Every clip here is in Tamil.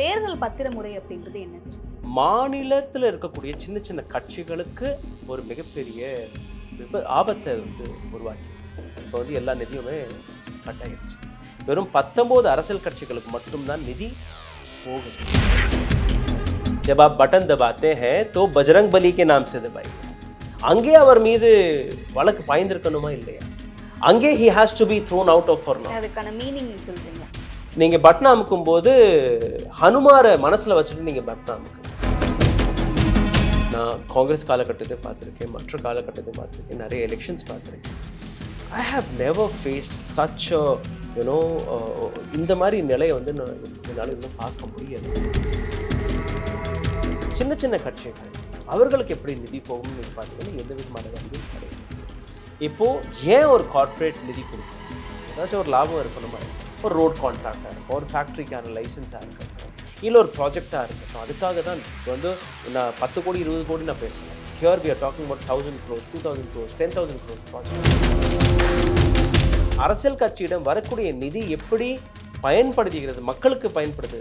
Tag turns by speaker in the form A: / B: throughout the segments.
A: தேர்தல் பத்திரமுறை அப்படின்றது என்ன சார்?
B: மாநிலத்தில் இருக்கக்கூடிய சின்ன சின்ன கட்சிகளுக்கு ஒரு மிகப்பெரிய விப ஆபத்தை வந்து உருவாக்கி. இப்போ வந்து எல்லா நிதியுமே கட்டாயிருச்சு. வெறும் பத்தொம்போது அரசியல் கட்சிகளுக்கு மட்டும்தான் நிதி போகுது. ஜப் பட்டன் தபாத்தே ஹே தோ பஜ்ரங் பலி நாம் சே தபாய் அங்கே அவர் மீது வழக்கு பாய்ந்திருக்கணுமா இல்லையா? அங்கே he has to be thrown out of for
A: அதுக்கான மீனிங் சொல்றீங்களா
B: நீங்கள் பட்னா அமுக்கும் போது ஹனுமாரை மனசில் வச்சுட்டு நீங்கள் பட்னா அமுக்கு நான் காங்கிரஸ் காலகட்டத்தை பார்த்துருக்கேன் மற்ற காலகட்டத்தை பார்த்துருக்கேன் நிறைய எலெக்ஷன்ஸ் பார்த்துருக்கேன். I have never faced such you know இந்த மாதிரி நிலையை வந்து நான் என்னால் இன்னும் பார்க்க முடியல. சின்ன சின்ன கட்சிகள் அவர்களுக்கு எப்படி நிதி போகும்னு நீங்கள் பார்த்தீங்கன்னா எந்த விதமான வேலையும் கிடையாது. இப்போது ஏன் ஒரு கார்ப்பரேட் நிதி கொடுக்கணும் ஏதாச்சும் ஒரு லாபம் இருக்கணுமா? ஒரு ரோட் கான்ட்ராக்டாக இருக்கும் ஒரு ஃபேக்ட்ரிக்கான லைசன்ஸாக இருக்கட்டும் இல்லை ஒரு ப்ராஜெக்டாக இருக்கட்டும் அதுக்காக தான் இப்போ வந்து நான் பத்து கோடி இருபது கோடி நான் பேசுகிறேன் here we are talking about thousand crores two thousand crores ten thousand crores project அரசியல் கட்சியிடம் வரக்கூடிய நிதி எப்படி பயன்படுத்துகிறது மக்களுக்கு பயன்படுது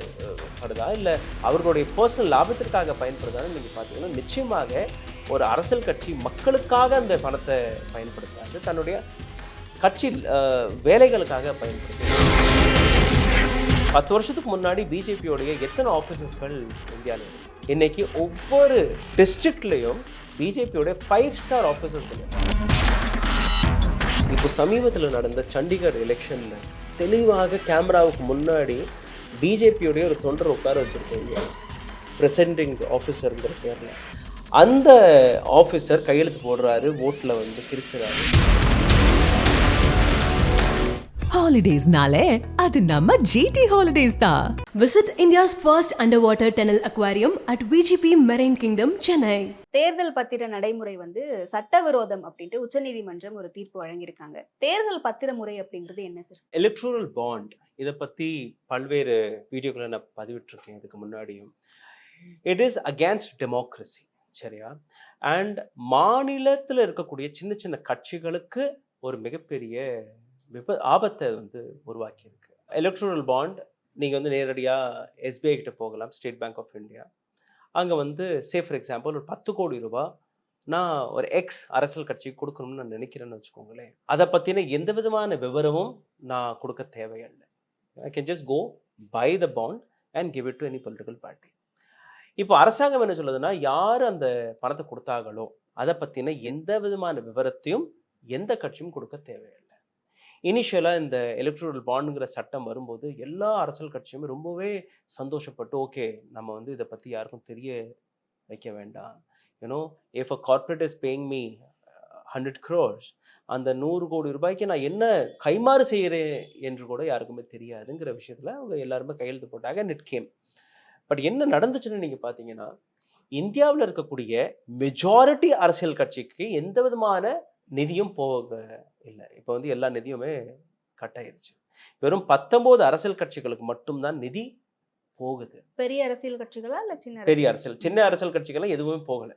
B: படுதா? இல்லை அவர்களுடைய பர்சனல் லாபத்திற்காக பயன்படுதான்னு நீங்கள் பார்த்தீங்கன்னா நிச்சயமாக ஒரு அரசியல் கட்சி மக்களுக்காக அந்த பணத்தை பயன்படுத்தாது தன்னுடைய கட்சி வேலைகளுக்காக பயன்படுத்துது. பத்து வருஷத்துக்கு முன்னாடி பிஜேபியோடைய எத்தனை ஆஃபீஸஸ்கள் இந்தியாவில் இன்னைக்கு ஒவ்வொரு டிஸ்ட்ரிக்ட்லேயும் பிஜேபியோடைய ஃபைவ் ஸ்டார் ஆஃபீஸஸ்கள் இப்போ சமீபத்தில் நடந்த சண்டிகர் எலெக்ஷனில் தெளிவாக கேமராவுக்கு முன்னாடி பிஜேபியோடைய ஒரு தொண்டர் உட்கார வச்சுருக்கீங்க ப்ரெசென்டிங் ஆஃபீஸருங்கிற பேரில். அந்த ஆஃபீஸர் கையெழுத்து போடுறாரு ஓட்டில் வந்து கிறுக்கிறாரு.
C: ஹாலிடேஸ்னாலே அது நம்ம ஜிடி ஹாலிடேஸ் தான்
D: Visit India's first underwater tunnel aquarium at VGP Marine Kingdom, Chennai.
A: தேர்தல் பத்திர நடைமுறை வந்து சட்டவிரோதம் அப்படின்ட்டு உச்சநீதிமன்றம் ஒரு தீர்ப்பு வழங்கியிருக்காங்க. தேர்தல் பத்திரமுறை அப்படின்றது என்ன சார்
B: எலக்ட்ரல் பாண்ட் இதை பற்றி பல்வேறு வீடியோக்களை நான் பதிவிட்டிருக்கேன் இதுக்கு முன்னாடியும். இட் இஸ் அகேன்ஸ்ட் டெமோக்ரஸி சரியா? அண்ட் மாநிலத்தில் இருக்கக்கூடிய சின்ன சின்ன கட்சிகளுக்கு ஒரு மிகப்பெரிய விப ஆபத்தை வந்து உருவாக்கியிருக்கு. எலக்ட்ரல் பாண்ட் நீங்கள் வந்து நேரடியாக எஸ்பிஐ கிட்ட போகலாம் ஸ்டேட் பேங்க் ஆஃப் இந்தியா அங்கே வந்து சே ஃபார் எக்ஸாம்பிள் ஒரு பத்து கோடி ரூபா நான் ஒரு எக்ஸ் அரசியல் கட்சிக்கு கொடுக்கணும்னு நான் நினைக்கிறேன்னு வச்சுக்கோங்களேன். அதை பற்றின எந்த விதமான விவரமும் நான் கொடுக்க தேவையில்லை. I can just go by the bond and give it to any political party இப்போ அரசாங்கம் என்ன சொல்லுதுன்னா யார் அந்த பணத்தை கொடுத்தாங்களோ அதை பற்றின எந்த விதமான விவரத்தையும் எந்த கட்சியும் கொடுக்க தேவையில்லை. இனிஷியலாக இந்த எலக்ட்ரல் பாண்டுங்கிற சட்டம் வரும்போது எல்லா அரசியல் கட்சியுமே ரொம்பவே சந்தோஷப்பட்டு ஓகே நம்ம வந்து இதை பற்றி யாருக்கும் தெரிய வைக்க வேண்டாம். You know if a corporate is paying me hundred crores அந்த நூறு கோடி ரூபாய்க்கு நான் என்ன கைமாறு செய்கிறேன் என்று கூட யாருக்குமே தெரியாதுங்கிற விஷயத்தில் அவங்க எல்லாருமே கையெழுத்து போட்டாங்க நெட் கேம் பட் என்ன நடந்துச்சுன்னு நீங்கள் பார்த்தீங்கன்னா இந்தியாவில் இருக்கக்கூடிய மெஜாரிட்டி அரசியல் கட்சிக்கு எந்த விதமான நிதியும் போக இல்லை. இப்போ வந்து எல்லா நிதியுமே கட் ஆயிருச்சு. வெறும் பத்தொம்போது அரசியல் கட்சிகளுக்கு மட்டும்தான் நிதி போகுது.
A: பெரிய அரசியல் கட்சிகளா இல்ல சின்ன
B: பெரிய அரசியல் சின்ன அரசியல் கட்சிகள்லாம் எதுவுமே போகலை.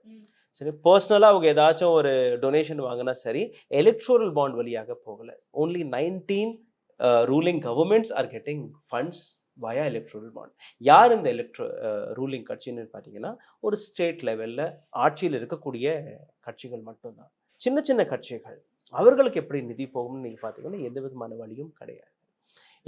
B: சரி பர்சனலாக அவங்க ஏதாச்சும் ஒரு டொனேஷன் வாங்கினா சரி எலக்ட்ரோரல் பாண்ட் வழியாக போகலை. Only nineteen ruling governments are getting funds via electoral bond யார் இந்த எலக்ட்ரோ ரூலிங் கட்சின்னு பார்த்தீங்கன்னா ஒரு ஸ்டேட் லெவலில் ஆட்சியில் இருக்கக்கூடிய கட்சிகள் மட்டும்தான். சின்ன சின்ன கட்சிகள் அவர்களுக்கு எப்படி நிதி போகும்னு நீங்கள் பார்த்தீங்கன்னா எந்த விதமான வழியும் கிடையாது.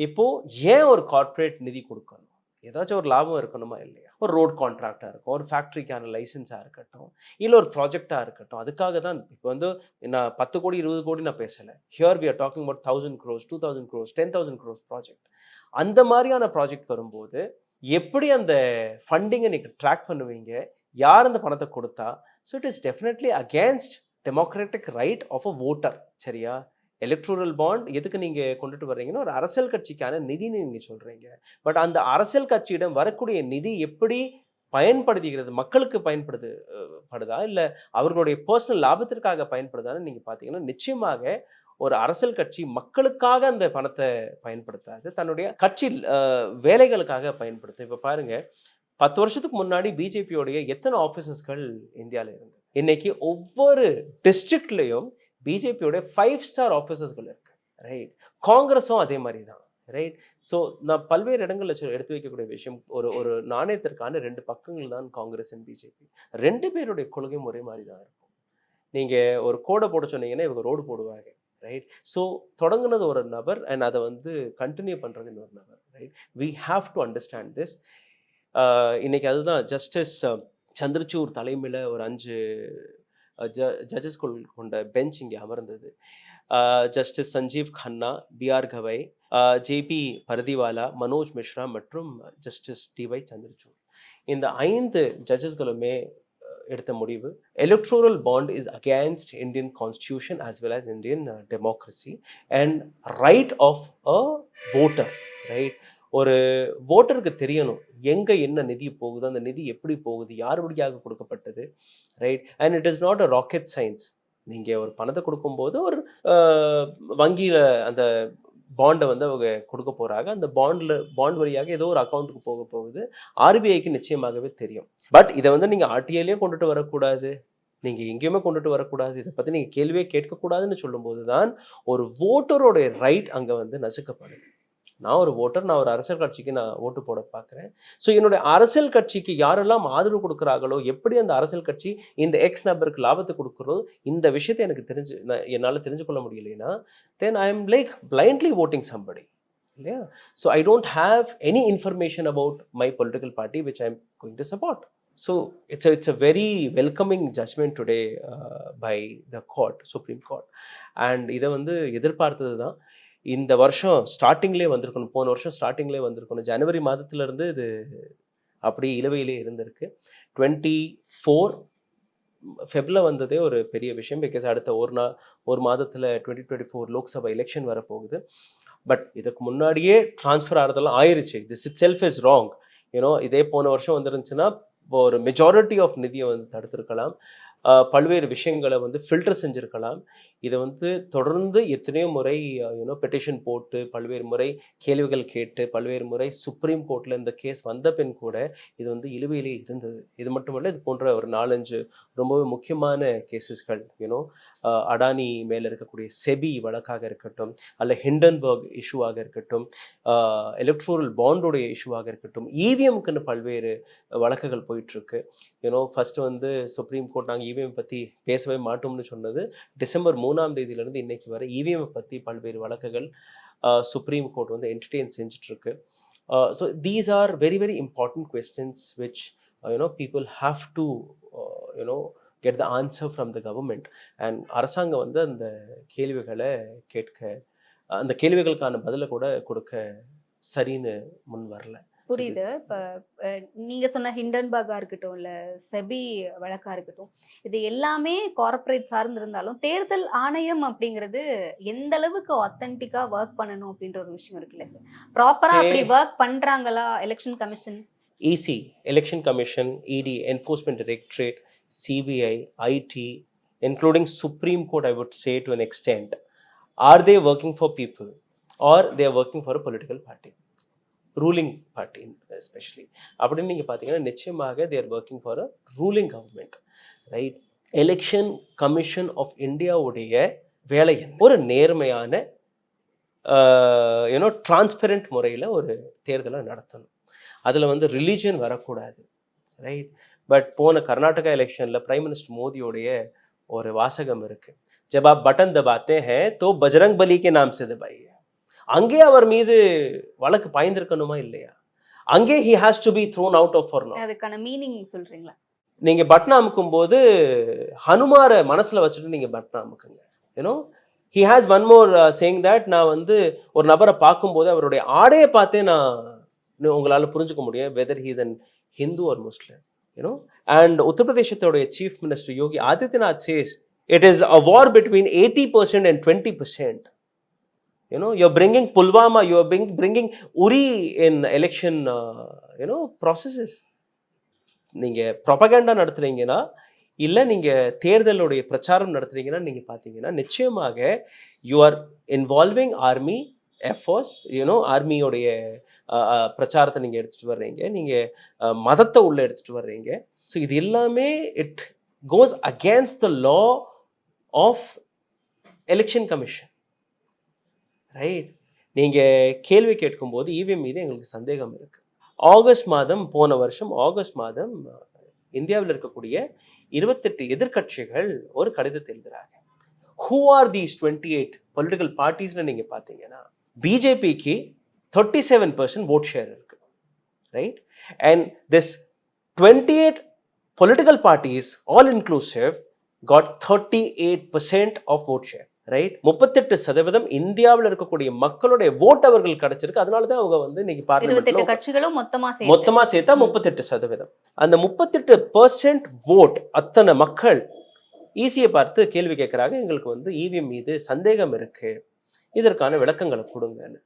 B: இப்போது ஏன் ஒரு கார்ப்பரேட் நிதி கொடுக்கணும்? ஏதாச்சும் ஒரு லாபம் இருக்கணுமா இல்லையா? ஒரு ரோட் கான்ட்ராக்டாக இருக்கும் ஒரு ஃபேக்ட்ரிக்கான லைசன்ஸாக இருக்கட்டும் இல்லை ஒரு ப்ராஜெக்டாக இருக்கட்டும் அதுக்காக தான் இப்போ வந்து நான் பத்து கோடி இருபது கோடி நான் பேசலை. Here we are talking about thousand crores two thousand crores ten thousand crores project அந்த மாதிரியான ப்ராஜெக்ட் வரும்போது எப்படி அந்த ஃபண்டிங்கை நீங்கள் ட்ராக் பண்ணுவீங்க? யார் அந்த பணத்தை கொடுத்தா? So it is definitely against democratic right of a voter சரியா? எலக்ட்ரல் பாண்ட் எதுக்கு நீங்கள் கொண்டுட்டு வர்றீங்கன்னா ஒரு அரசியல் கட்சிக்கான நிதின்னு நீங்கள் சொல்கிறீங்க பட் அந்த அரசியல் கட்சியிடம் வரக்கூடிய நிதி எப்படி பயன்படுத்துகிறது மக்களுக்கு பயன்படுது படுதா? இல்லை அவர்களுடைய பர்சனல் லாபத்திற்காக பயன்படுதான்னு நீங்கள் பார்த்தீங்கன்னா நிச்சயமாக ஒரு அரசியல் கட்சி மக்களுக்காக அந்த பணத்தை பயன்படுத்தாது தன்னுடைய கட்சி வேலைகளுக்காக பயன்படுத்து இப்போ பாருங்கள் பத்து வருஷத்துக்கு முன்னாடி பிஜேபியோடைய எத்தனை ஆஃபீஸஸ்கள் இந்தியாவில் இருந்தது? இன்னைக்கு ஒவ்வொரு டிஸ்ட்ரிக்ட்லேயும் பிஜேபியோட ஃபைவ் ஸ்டார் ஆஃபீஸர்ஸ்கள் இருக்கு ரைட் காங்கிரஸும் அதே மாதிரி தான் ரைட் ஸோ நான் பல்வேறு இடங்களில் எடுத்து வைக்கக்கூடிய விஷயம் ஒரு ஒரு நாணயத்திற்கான ரெண்டு பக்கங்கள் தான் காங்கிரஸ் அண்ட் பிஜேபி ரெண்டு பேருடைய கொள்கையும் ஒரே மாதிரி தான் இருக்கும். நீங்கள் ஒரு கோடை போட சொன்னீங்கன்னா இவங்க ரோடு போடுவாங்க ரைட் ஸோ தொடங்கினது ஒரு நபர் அண்ட் அதை வந்து கண்டினியூ பண்ணுறது இன்னொரு நபர் right we have to understand this இன்னைக்கு அதுதான் ஜஸ்டிஸ் சந்திரசூர் தலைமையில் ஒரு அஞ்சு ஜ ஜட்ஜஸ் கொண்ட பெஞ்ச் இங்கே அமர்ந்தது. Justice Sanjiv Khanna B R Gavai J B Pardiwala Manoj Misra மற்றும் ஜஸ்டிஸ் டிஒய் சந்திரசூட். இந்த ஐந்து ஜட்ஜஸ்களுமே எடுத்த முடிவு electoral bond is against Indian constitution as well as Indian democracy and right of a voter right ஒரு ஓட்டருக்கு தெரியணும். எங்கே என்ன நிதி போகுது அந்த நிதி எப்படி போகுது யார் வழியாக கொடுக்கப்பட்டது right and it is not a rocket science நீங்கள் ஒரு பணத்தை கொடுக்கும்போது ஒரு வங்கியில் அந்த பாண்டை வந்து அவங்க கொடுக்க போகிறாங்க அந்த பாண்டில் பாண்ட் வழியாக ஏதோ ஒரு அக்கௌண்ட்டுக்கு போக போகுது. ஆர்பிஐக்கு நிச்சயமாகவே தெரியும். பட் இதை வந்து நீங்கள் ஆர்டிஐலையும் கொண்டுட்டு வரக்கூடாது. நீங்கள் எங்கேயுமே கொண்டுட்டு வரக்கூடாது. இதை பற்றி நீங்கள் கேள்வியே கேட்கக்கூடாதுன்னு சொல்லும்போது தான் ஒரு ஓட்டரோடைய ரைட் அங்கே வந்து நசுக்கப்படுது. நான் ஒரு ஓட்டர் நான் ஒரு அரசியல் கட்சிக்கு நான் ஓட்டு போட பார்க்குறேன். ஸோ என்னுடைய அரசியல் கட்சிக்கு யாரெல்லாம் ஆதரவு கொடுக்குறாங்களோ எப்படி அந்த அரசியல் கட்சி இந்த எக்ஸ் நபருக்கு லாபத்தை கொடுக்குறோ இந்த விஷயத்தை எனக்கு தெரிஞ்சு நான் என்னால் தெரிஞ்சு கொள்ள முடியலைன்னா then I am like blindly voting somebody இல்லையா? So I don't have any information about my political party which I am going to support so it's it's a very welcoming judgment today by the court supreme court and இதை வந்து எதிர்பார்த்தது தான் இந்த வருஷம் ஸ்டார்டிங்லேயே வந்திருக்கணும். போன வருஷம் ஸ்டார்டிங்லேயே வந்திருக்கணும். ஜனவரி மாதத்துலேருந்து இது அப்படியே இலவையிலே இருந்திருக்கு. டுவெண்ட்டி ஃபோர் ஃபெப்ல வந்ததே ஒரு பெரிய விஷயம். பிகாஸ் அடுத்த ஒரு நா ஒரு மாதத்தில் twenty twenty four Lok Sabha election வரப்போகுது. பட் இதுக்கு முன்னாடியே ட்ரான்ஸ்ஃபர் ஆகிறதெல்லாம் ஆயிருச்சு. This itself is wrong you know இதே போன வருஷம் வந்துருந்துச்சுன்னா இப்போ ஒரு மெஜாரிட்டி ஆஃப் நிதியை வந்து தடுத்திருக்கலாம். பல்வேறு விஷயங்களை வந்து ஃபில்டர் செஞ்சுருக்கலாம். இதை வந்து தொடர்ந்து எத்தனையோ முறை யூனோ பெட்டிஷன் போட்டு பல்வேறு முறை கேள்விகள் கேட்டு பல்வேறு முறை சுப்ரீம் கோர்ட்டில் இந்த கேஸ் வந்த பின் கூட இது வந்து இழுவையிலே இருந்தது. இது மட்டுமல்ல இது போன்ற ஒரு நாலஞ்சு ரொம்பவே முக்கியமான கேசஸ்கள் யூனோ அடானி மேலே இருக்கக்கூடிய செபி வழக்காக இருக்கட்டும் அல்ல ஹிண்டன்பர்க் இஷ்யூவாக இருக்கட்டும் எலக்ட்ரோரல் பாண்டோடைய இஷ்யூவாக இருக்கட்டும் இவிஎம்க்குன்னு பல்வேறு வழக்குகள் போயிட்டுருக்கு. யூனோ ஃபஸ்ட்டு வந்து சுப்ரீம் கோர்ட் நாங்கள் இவிஎம் பற்றி பேசவே மாட்டோம்னு சொன்னது டிசம்பர் மூணாம் தேதியிலேருந்து இன்னைக்கு வரை இவிஎம் பற்றி பல்வேறு வழக்குகள் சுப்ரீம் கோர்ட் வந்து entertain செஞ்சிட்ருக்கு so these are very very important questions which you know people have to you know get the answer from the government and அரசாங்கம் வந்து அந்த கேள்விகளை கேட்க அந்த கேள்விகளுக்கான பதிலை கூட கொடுக்க சரின்னு முன் வரல.
A: புரியுது. இப்ப அஹ், நீங்க சொன்ன ஹிண்டன்பர்கா இருக்கட்டும் இல்ல செபி வழக்கா இருக்கட்டும் இது எல்லாமே கார்ப்பரேட் சார்ந்து இருந்தாலும் தேர்தல் ஆணையம் அப்படிங்கிறது எந்த அளவுக்கு ஆத்தென்டிக்கா ஒர்க் பண்ணணும் அப்படின்ற ஒரு விஷயம் இருக்குல்ல சார் ப்ராப்பரா அப்படி ஒர்க் பண்றாங்களா election commission
B: EC, Election Commission, ED, Enforcement Directorate, CBI, IT, including Supreme Court, I would say to an extent, are they working for people or they are working for a political party? Ruling party especially அப்படின்னு நீங்கள் பார்த்தீங்கன்னா நிச்சயமாக there working for a ruling government right election commission of இந்தியாவுடைய வேலை ஒரு நேர்மையான யூனோ டிரான்ஸ்பெரண்ட் முறையில் ஒரு தேர்தலை நடத்தணும். அதில் வந்து ரிலீஜன் வரக்கூடாது ரைட் பட் போன கர்நாடகா எலெக்ஷனில் பிரைம் மினிஸ்டர் மோடியோடைய ஒரு வாசகம் இருக்கு. ஜப் ஆப் பட்டன் தபாத்தே ஹே தோ பஜ்ரங் பலி கே நாம் சே அங்கே அவர் மீது வழக்கு பாய்ந்திருக்கணுமா இல்லையா? அங்கே he has to be thrown out of ஃபர்னோ
A: அதுக்கான மீனிங் சொல்றீங்களா?
B: நீங்க பட்னா அமுக்கும் போது ஹனுமாரை மனசுல வச்சுட்டு நீங்க பட்னா அமுக்குங்க. ஏன்னோ he has one more chance that நான் வந்து ஒரு நபரை பார்க்கும்போது அவருடைய ஆடையை பார்த்தே நான் உங்களால் புரிஞ்சுக்க முடியும் வெதர் ஹீஸ் அன் ஹிந்து ஒரு Muslim you know and உத்தரப்பிரதேசத்தோடைய chief minister Yogi Adityanath says it is a war between eighty percent and twenty percent you know know bringing Pulwama pulwama bring bringing Uri in election you know processes நீங்கள் know நடத்துகிறீங்கன்னா ப்ரொபகண்டா இல்லை நீங்கள் தேர்தலுடைய பிரச்சாரம் நடத்துகிறீங்கன்னா நீங்கள் பார்த்தீங்கன்னா நிச்சயமாக you are involving army air force you know ஆர்மியோடைய பிரச்சாரத்தை நீங்கள் எடுத்துகிட்டு வர்றீங்க. நீங்கள் மதத்தை உள்ளே எடுத்துகிட்டு வர்றீங்க. ஸோ இது எல்லாமே it goes against the law of election commission right நீங்கள் கேள்வி கேட்கும்போது இவிஎம் மீது எங்களுக்கு சந்தேகம் இருக்குது ஆகஸ்ட் மாதம் போன வருஷம் ஆகஸ்ட் மாதம் இந்தியாவில் இருக்கக்கூடிய இருபத்தெட்டு எதிர்க்கட்சிகள் ஒரு கடிதத்தை எழுதுகிறாங்க who are these twenty eight political பார்ட்டிஸ்னு நீங்கள் பார்த்தீங்கன்னா பிஜேபிக்கு thirty seven percent vote share இருக்கு right and this twenty eight political parties all inclusive got thirty eight percent of vote share right முப்பத்தெட்டு சதவீதம் இந்தியாவில் இருக்கக்கூடிய மக்களுடைய ஓட் அவர்கள் கிடைச்சிருக்கு. அதனால தான் அவங்க வந்து இன்னைக்கு பார்லிமெண்ட்ல
A: கட்சிகளும் மொத்தமா
B: மொத்தமா சேர்த்தா. முப்பத்தெட்டு சதவீதம். அந்த முப்பத்தெட்டு பர்சன்ட் ஓட் அத்தனை மக்கள் ஈஸியை பார்த்து கேள்வி கேட்குறாங்க. எங்களுக்கு வந்து இவிஎம் மீது சந்தேகம் இருக்கு. இதற்கான விளக்கங்களை கொடுங்கன்னு.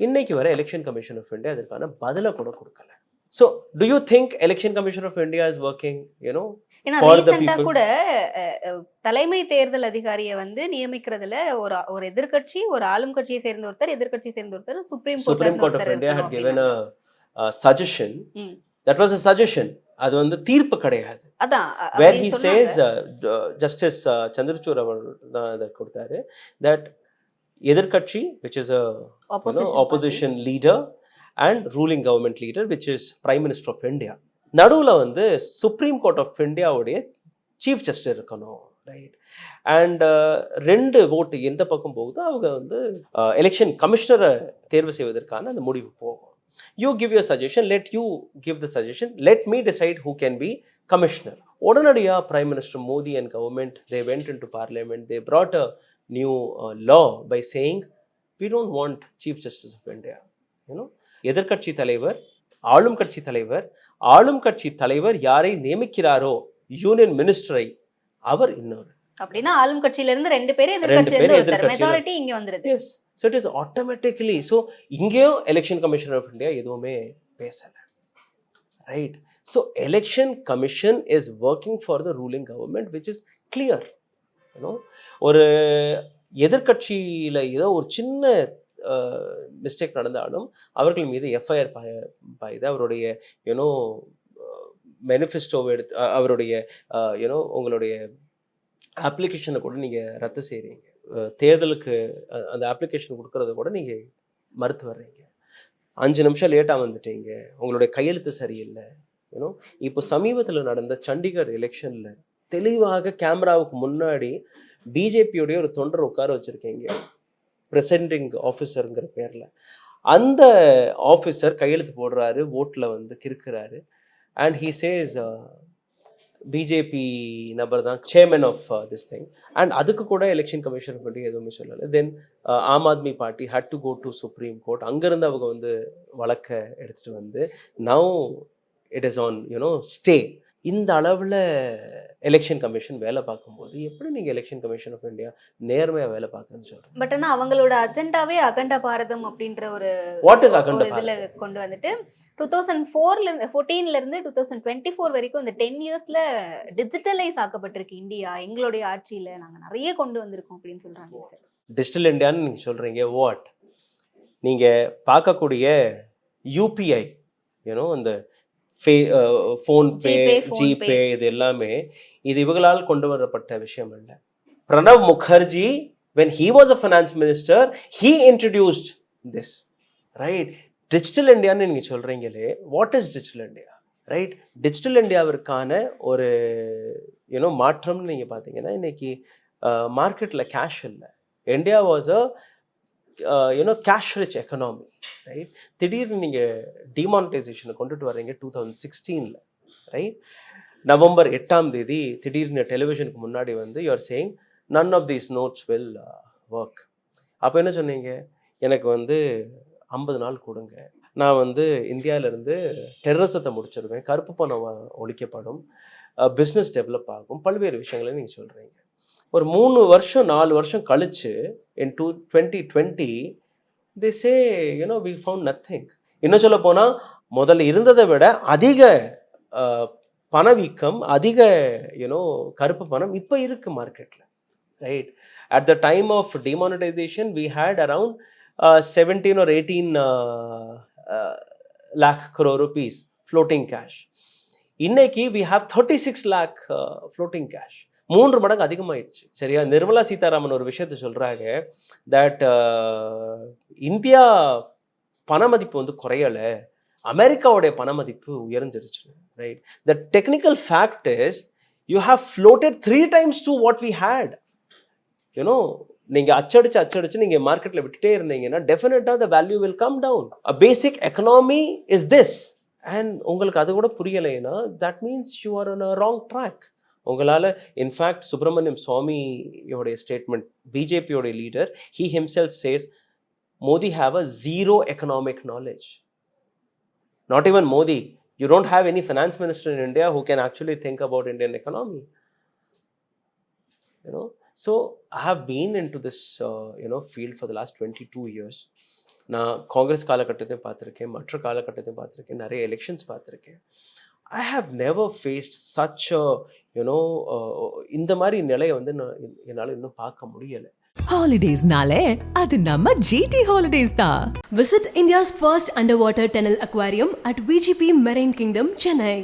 B: இன்னைக்கு வரை எலெக்ஷன் கமிஷன் ஆஃப் இந்தியா அதற்கான பதிலை கூட கொடுக்கல so do you think election commission of India is working you know
A: ஏன்னா. கூட தலைமை தேர்தல் அதிகாரியை வந்து நியமிக்கிறதுல ஒரு ஒரு எதிர்க்கட்சி ஒரு ஆளும் கட்சியை சேர்ந்த ஒருத்தர் எதிர்க்கட்சியை சேர்ந்த ஒருத்தர் supreme
B: supreme court of India had given a suggestion. That was a suggestion அது வந்து தீர்ப்பு கிடையாது
A: அதான்
B: where he. Says justice Chandrachud அவர் தான் இதை கொடுத்தாரு தட் எதிர்கட்சி which is
A: Opposition
B: opposition leader and ruling government leader which is prime minister of India நடுவில் வந்து சுப்ரீம் கோர்ட் ஆஃப் இந்தியாவுடைய சீஃப் ஜஸ்டிஸ் இருக்கணும் ரைட் அண்ட் ரெண்டு ஓட்டு எந்த பக்கம் போகுதோ அவங்க வந்து எலெக்ஷன் கமிஷனரை தேர்வு செய்வதற்கான அந்த முடிவு போகும். You give your suggestion let you give the suggestion let me decide who can be commissioner உடனடியாக prime minister Modi and government they went in to parliament they brought a new law by saying we don't want chief justice of India you know எதிர்க்கட்சி தலைவர் ஆளும் கட்சி தலைவர் ஆளும் கட்சி தலைவர் யாரை நியமிக்கிறாரோ யூனியன் மினிஸ்டரை அவர் இன்னொரு.
A: அப்படின்னா ஆளும் கட்சியில இருந்து ரெண்டு
B: பேரு
A: மெஜாரிட்டி இங்க வந்துருது.
B: Yes so it is automatically so இங்கேயும் எலெக்ஷன் கமிஷன் ஆஃப் இந்தியா எதுவுமே பேசலை. Right so election commission is working for the ruling government which is clear ஏன்னோ ஒரு எதிர்க்கட்சியில் ஏதோ ஒரு சின்ன மிஸ்டேக் நடந்தாலும் அவர்கள் மீது எஃப்ஐஆர் பாயுது அவருடைய யூனோ மெனிஃபெஸ்டோவை எடுத்து அவருடைய யூனோ உங்களுடைய அப்ளிகேஷனை கூட நீங்கள் ரத்து செய்கிறீங்க தேர்தலுக்கு அந்த அப்ளிகேஷன் கொடுக்கறத கூட நீங்கள் மறுத்து வர்றீங்க. அஞ்சு நிமிஷம் லேட்டாக வந்துட்டீங்க. உங்களுடைய கையெழுத்து சரியில்லை. ஏன்னோ இப்போ சமீபத்தில் நடந்த சண்டிகர் எலெக்ஷனில் தெளிவாக கேமராவுக்கு முன்னாடி பிஜேபியோடைய ஒரு தொண்டர் உட்கார வச்சுருக்கீங்க ப்ரெசென்டிங் ஆஃபீஸருங்கிற பேரில். அந்த ஆஃபீஸர் கையெழுத்து போடுறாரு ஓட்டில் வந்து கிறுக்குறாரு. அண்ட் ஹீ சேஸ் பிஜேபி நபர் தான் chairman of this thing and அதுக்கு கூட எலெக்ஷன் கமிஷன் பற்றி எதுவுமே சொல்லலை. Then uh, Aam Aadmi party had to go to supreme court அங்கேருந்து அவங்க வந்து வழக்கை எடுத்துகிட்டு வந்து now it is on you know stay இந்த அளவில் எலெக்ஷன் கமிஷன் வேலை பார்க்கும்போது எப்படி நீங்கள் எலெக்ஷன் கமிஷன் ஆஃப் இந்தியா நேர்மையாக வேலை பார்க்குதுன்னு சொல்கிறீங்க
A: பட் ஆனா அவங்களோட அஜெண்டாவே அகண்ட பாரதம் அப்படின்ற ஒரு
B: வாட் இஸ் அகண்ட
A: இதுல? கொண்டு வந்துட்டு டூ தௌசண்ட் ஃபோர்ல இருந்து ஃபோர்டீன்ல இருந்து டூ தௌசண்ட் டுவெண்ட்டி ஃபோர் வரைக்கும் இந்த டென் இயர்ஸ்ல டிஜிட்டலைஸ் ஆக்கப்பட்டிருக்கு இந்தியா எங்களுடைய ஆட்சியில நாங்க நிறைய கொண்டு வந்திருக்கோம் அப்படின்னு சொல்றாங்க சார்
B: டிஜிட்டல் இந்தியான்னு நீங்கள் சொல்கிறீங்க வாட் நீங்கள் பார்க்கக்கூடிய யூபிஐ யூனோ அந்த ஃபே ஃபோன்பே. ஜிபே இது எல்லாமே இது இவங்களால் கொண்டு வரப்பட்ட விஷயம் அல்ல. Pranab Mukherjee when he was a finance minister he introduced this right? Digital இந்தியான்னு நீங்கள் சொல்கிறீங்களே what is digital India right digital இந்தியாவிற்கான ஒரு யூனோ மாற்றம்னு நீங்கள் பார்த்தீங்கன்னா இன்னைக்கு மார்க்கெட்டில் கேஷ் இல்லை. India was a you know cash rich economy right திடீர்னு நீங்கள் டிமானிட்டைசேஷனை கொண்டுட்டு வர்றீங்க டூ தௌசண்ட் சிக்ஸ்டீனில் ரைட் நவம்பர் எட்டாம் தேதி திடீர்னு டெலிவிஷனுக்கு முன்னாடி வந்து you're saying none of these notes will work அப்போ என்ன சொன்னீங்க? எனக்கு வந்து ஐம்பது நாள் கொடுங்க. நான் வந்து இந்தியாவிலேருந்து டெரரிசத்தை முடிச்சிருவேன். கருப்பு பணம் ஒழிக்கப்படும். பிஸ்னஸ் டெவலப் ஆகும். பல்வேறு விஷயங்களை நீங்கள் சொல்கிறீங்க ஒரு மூணு வருஷம் நாலு வருஷம் கழிச்சு in two twenty twenty they say you know we found nothing இன்னும் சொல்ல போனால் முதல்ல இருந்ததை விட அதிக பணவீக்கம் அதிக யூனோ கருப்பு பணம் இப்போ இருக்குது மார்க்கெட்டில் right at the time of demonetisation we had around seventeen ஒரு eighteen lakh crore rupees floating cash இன்னைக்கு we have thirty six lakh floating cash மூன்று மடங்கு அதிகமாயிருச்சு. சரியா? நிர்மலா சீதாராமன் ஒரு விஷயத்த சொல்றாங்க தட் uh, இந்தியா பண மதிப்பு வந்து குறையலை அமெரிக்காவுடைய பண மதிப்பு உயர்ந்துருச்சு right the technical fact is you have floated three times to what we had you know நீங்கள் அச்சடிச்சு அச்சடிச்சு நீங்கள் மார்க்கெட்டில் விட்டுட்டே இருந்தீங்கன்னா டெஃபினட்டாக the value will come down a basic economy is this and உங்களுக்கு அது கூட புரியலைன்னா that means you are on a wrong track உங்களால் இன்ஃபேக்ட் சுப்பிரமணியம் சுவாமியோடைய statement பிஜேபியோடைய leader he himself says Modi have a zero economic knowledge not even Modi you don't have any finance minister in India who can actually think about Indian economy you know? So i have been into this uh, you know field for the last 22 years. நான் காங்கிரஸ் காலகட்டத்தையும் பார்த்துருக்கேன் மற்ற காலகட்டத்தையும் பார்த்துருக்கேன் நிறைய எலெக்ஷன்ஸ் பார்த்துருக்கேன். I have never faced such you know இந்த மாதிரி நிலையை வந்து நான் என்னால் இன்னும் பார்க்க முடியலை
C: ஹாலிடேஸ்னாலே அது நம்ம ஜிடி ஹாலிடேஸ் தான்
D: Visit India's first underwater tunnel aquarium at VGP Marine Kingdom, Chennai.